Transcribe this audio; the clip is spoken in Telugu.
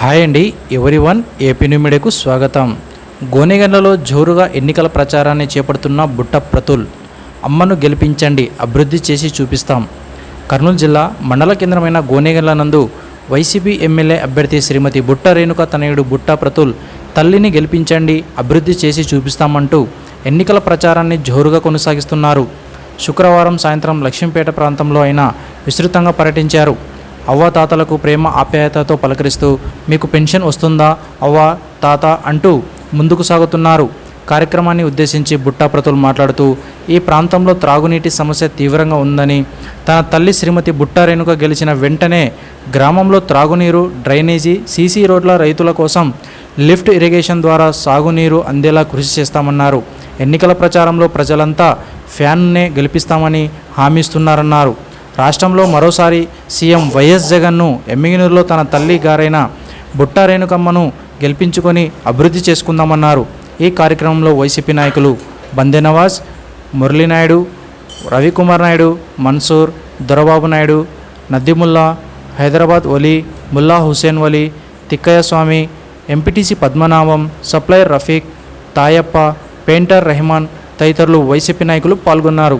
హాయ్ అండి ఎవరివన్ ఏపీ న్యూమిడేకు స్వాగతం. గోనెగండ్లలో జోరుగా ఎన్నికల ప్రచారాన్ని చేపడుతున్న బుట్ట ప్రతుల్ అమ్మను గెలిపించండి అభివృద్ధి చేసి చూపిస్తాం. కర్నూలు జిల్లా మండల కేంద్రమైన గోనెగండ్ల నందు వైసీపీ ఎమ్మెల్యే అభ్యర్థి శ్రీమతి బుట్ట రేణుక తనయుడు బుట్ట ప్రతుల్ తల్లిని గెలిపించండి అభివృద్ధి చేసి చూపిస్తామంటూ ఎన్నికల ప్రచారాన్ని జోరుగా కొనసాగిస్తున్నారు. శుక్రవారం సాయంత్రం లక్ష్మీపేట ప్రాంతంలో ఆయన విస్తృతంగా పర్యటించారు. అవ్వ తాతలకు ప్రేమ ఆప్యాయతతో పలకరిస్తూ మీకు పెన్షన్ వస్తుందా? అవ్వ తాత అంటూ ముందుకు సాగుతున్నారు. కార్యక్రమాన్ని ఉద్దేశించి బుట్టా ప్రతులు మాట్లాడుతూ ఈ ప్రాంతంలో త్రాగునీటి సమస్య తీవ్రంగా ఉందని తన తల్లి శ్రీమతి బుట్టా రేణుక గెలిచిన వెంటనే గ్రామంలో త్రాగునీరు డ్రైనేజీ సీసీ రోడ్ల రైతుల కోసం లిఫ్ట్ ఇరిగేషన్ ద్వారా సాగునీరు అందేలా కృషి చేస్తామన్నారు. ఎన్నికల ప్రచారంలో ప్రజలంతా ఫ్యాన్నే గెలిపిస్తామని హామీస్తున్నారన్నారు. రాష్ట్రంలో మరోసారి సీఎం వైఎస్ జగన్ను ఎమ్మిగినూరులో తన తల్లి గారైన బుట్టా రేణుకమ్మను గెలిపించుకొని అభివృద్ధి చేసుకుందామన్నారు. ఈ కార్యక్రమంలో వైసీపీ నాయకులు Bande Nawaz Muralinaidu Ravikumar Naidu Mansoor Dorababu Naidu Naddimulla Hyderabad Wali Mulla Hussain Wali Thikkaiah Swamy MPTC Padmanabham supplier Rafiq Tayappa painter Rehman తదితరులు వైసీపీ నాయకులు పాల్గొన్నారు.